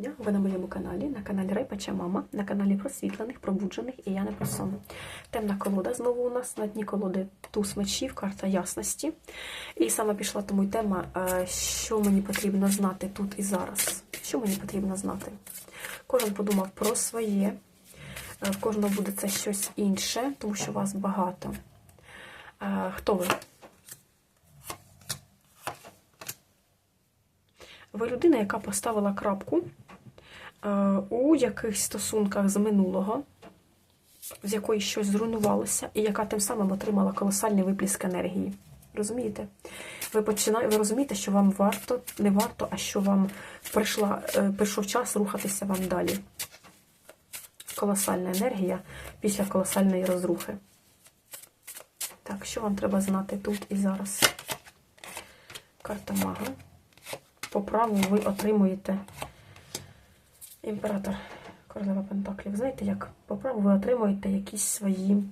дня! Ви на моєму каналі, на каналі Райпача Мама, на каналі просвітлених, пробуджених і я не про сон. Темна колода знову у нас на дні колоди туз мечів, карта ясності. І саме пішла тому й тема, е, що мені потрібно знати тут і зараз. Що мені потрібно знати? Кожен подумав про своє, Е, в кожного буде це щось інше, тому що вас багато. Е, Хто ви? Ви людина, яка поставила крапку у якихось стосунках з минулого, з якої щось зруйнувалося, і яка тим самим отримала колосальний випліск енергії. Розумієте? Ви починає, ви розумієте, що вам варто, не варто, а що вам прийшла, е, прийшов час рухатися вам далі. Колосальна енергія після колосальної розрухи. Так, що вам треба знати тут і зараз? Карта мага по праву ви отримуєте імператор королева Пентаклів. Знаєте, як по ви отримуєте якісь свої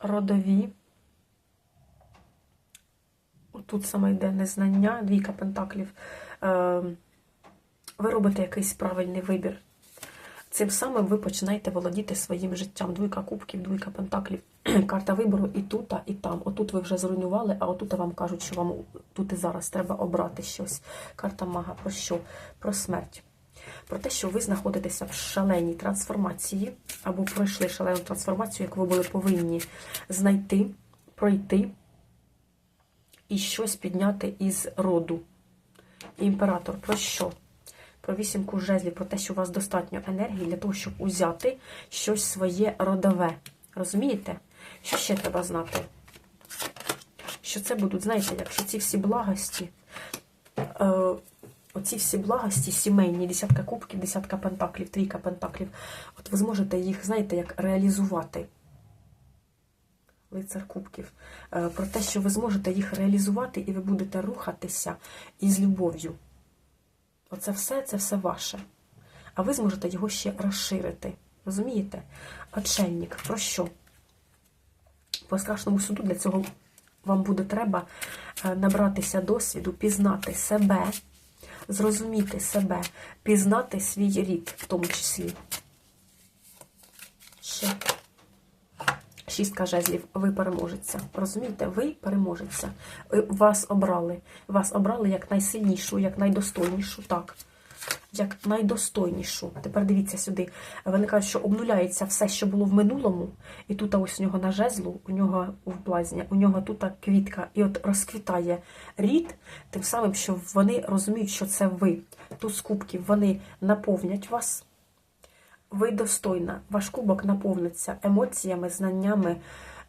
родові. Тут саме йде незнання, двійка пентаклів. Е, Ви робите якийсь правильний вибір. Цим самим ви починаєте володіти своїм життям. Двійка кубків, двійка пентаклів, карта вибору і тут, і там. Отут ви вже зруйнували, а отут вам кажуть, що вам тут і зараз треба обрати щось. Карта мага про що? Про смерть. Про те, що ви знаходитеся в шаленій трансформації, або пройшли шалену трансформацію, яку ви були повинні знайти, пройти і щось підняти із роду. Імператор про що? Про вісімку жезлів, про те, що у вас достатньо енергії для того, щоб узяти щось своє родове. Розумієте? Що ще треба знати? Що це будуть, знаєте, якщо ці всі благості, е, оці всі благості сімейні, десятка кубків, десятка пентаклів, трійка пентаклів, от ви зможете їх, знаєте, як реалізувати. Лицар кубків. Е, про те, що ви зможете їх реалізувати, і ви будете рухатися із любов'ю. Оце все, це все ваше. А ви зможете його ще розширити. Розумієте? Очельник. Про що? По страшному суду для цього вам буде треба е, набратися досвіду, пізнати себе, зрозуміти себе, пізнати свій рід, в тому числі. Ще. Шістка жезлів, ви переможеця. Розумієте, ви переможеця. Е, Вас обрали. Вас обрали як найсильнішу, як найдостойнішу, так. Як найдостойнішу. Тепер дивіться сюди. Вони кажуть, що обнуляється все, що було в минулому, і тут ось у нього на жезлу, у нього в блазня, у нього тут квітка, і от розквітає рід, тим самим, що вони розуміють, що це ви. Тут з кубків вони наповнять вас ви достойна. Ваш кубок наповниться емоціями, знаннями,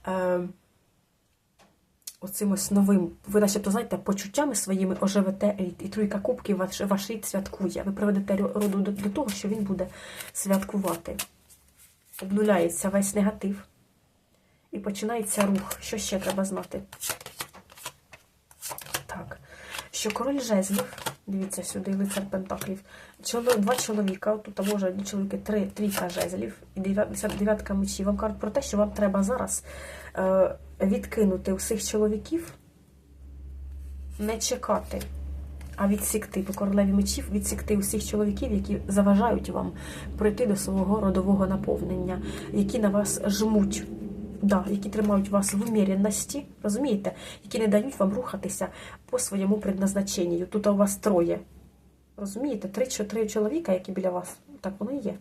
е, оцим ось новим. Ви, начебто, знаєте, почуттями своїми оживете. І трійка кубків ваш, ваш рід святкує. Ви приведете роду до, до того, що він буде святкувати. Обнуляється весь негатив. І починається рух. Що ще треба знати? Так. Що король жезлів, дивіться сюди, лицар Пентаклів, два чоловіка, тут або вже чоловіки, три, трійка жезлів і дев'ятка мечів. Вам кажуть про те, що вам треба зараз е, відкинути усіх чоловіків, не чекати, а відсікти по королеві мечів, відсікти усіх чоловіків, які заважають вам прийти до свого родового наповнення, які на вас жмуть. Да, які тримають вас в уміряності, розумієте, які не дають вам рухатися по своєму предназначенню. Тут у вас троє. Розумієте, три, три чоловіка, які біля вас, так воно і є.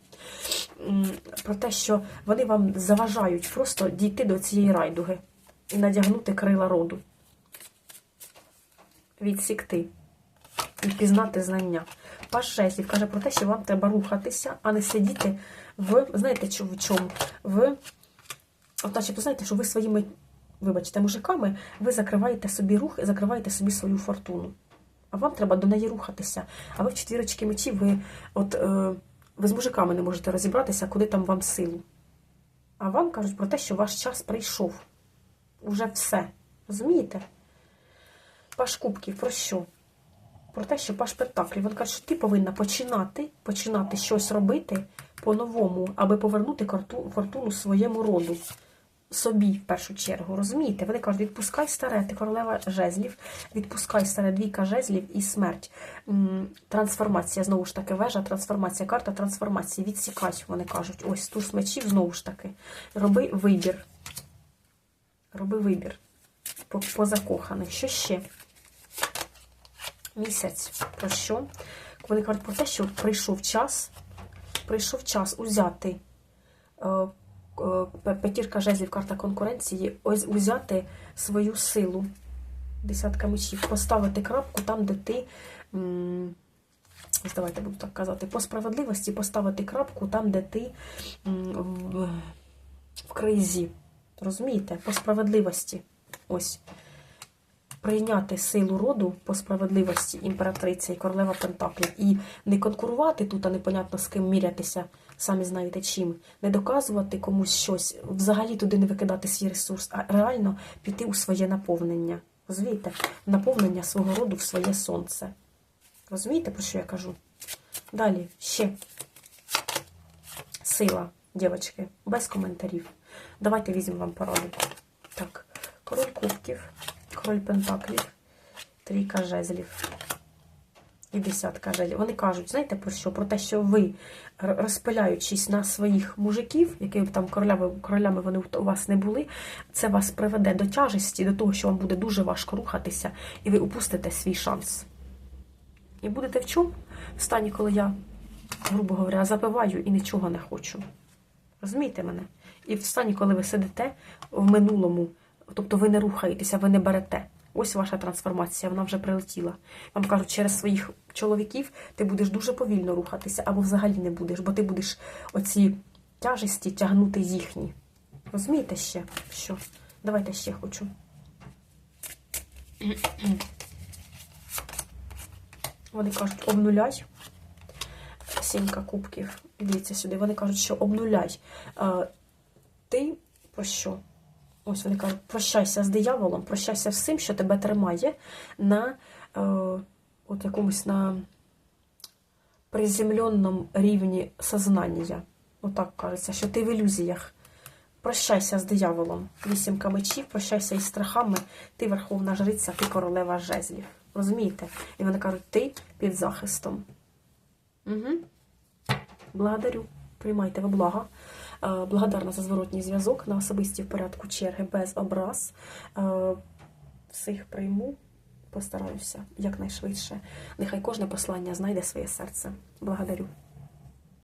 Про те, що вони вам заважають просто дійти до цієї райдуги і надягнути крила роду. Відсікти і пізнати знання. Паш жезлів каже про те, що вам треба рухатися, а не сидіти в, знаєте, в чому? В От, начебто, знаєте, що ви своїми, вибачте, мужиками, ви закриваєте собі рух і закриваєте собі свою фортуну. А вам треба до неї рухатися. А ви в четвірочки мечі, ви от е, ви з мужиками не можете розібратися, куди там вам силу. А вам кажуть про те, що ваш час прийшов. Уже все. Розумієте? Паш Кубків про що? Про те, що Паш Пентаклів. Він каже, що ти повинна починати, починати щось робити по-новому, аби повернути фортуну своєму роду собі в першу чергу, розумієте? Вони кажуть, відпускай старе, ти королева жезлів, відпускай старе двійка жезлів і смерть. Трансформація, знову ж таки, вежа, трансформація, карта трансформації. Відсікай, вони кажуть. Ось туз мечів, знову ж таки. Роби вибір. Роби вибір. По, по закоханих. Що ще? Місяць. Про що? Вони кажуть про те, що прийшов час, прийшов час узяти е, е, п'ятірка жезлів, карта конкуренції, ось узяти свою силу. Десятка мечів, поставити крапку там, де ти. давайте буду так казати, по справедливості поставити крапку там, де ти в кризі. Розумієте? По справедливості. Ось. Прийняти силу роду по справедливості імператриця і королева Пентаклів. І не конкурувати тут, а непонятно з ким мірятися, самі знаєте чим. Не доказувати комусь щось, взагалі туди не викидати свій ресурс, а реально піти у своє наповнення. Розумієте? Наповнення свого роду в своє сонце. Розумієте, про що я кажу? Далі ще сила, дівчатки, без коментарів. Давайте візьмемо вам пораду. Так, король кубків, король пентаклів, трійка жезлів і десятка жезлів. Вони кажуть, знаєте про що? Про те, що ви, розпиляючись на своїх мужиків, які б там королями, королями вони у вас не були, це вас приведе до тяжесті, до того, що вам буде дуже важко рухатися, і ви упустите свій шанс. І будете в чому? В стані, коли я, грубо говоря, запиваю і нічого не хочу. Розумієте мене? І в стані, коли ви сидите в минулому, тобто ви не рухаєтеся, ви не берете. Ось ваша трансформація, вона вже прилетіла. Вам кажуть, через своїх чоловіків ти будеш дуже повільно рухатися, або взагалі не будеш, бо ти будеш оці тяжесті тягнути їхні. Розумієте ще? Що? Давайте ще хочу. Вони кажуть, обнуляй. Сімка кубків. Дивіться сюди. Вони кажуть, що обнуляй. Е, ти про що? Ось вони кажуть, прощайся з дияволом, прощайся з цим, що тебе тримає на е, от якомусь на приземленому рівні сознання. Отак кажеться, що ти в ілюзіях. Прощайся з дияволом. Вісімка мечів, прощайся із страхами. Ти верховна жриця, ти королева жезлів. Розумієте? І вони кажуть, ти під захистом. Угу. Благодарю. Приймайте ви блага. Е, Благодарна за зворотній зв'язок на особисті в порядку черги без образ. Е, Всіх прийму, постараюся якнайшвидше. Нехай кожне послання знайде своє серце. Благодарю.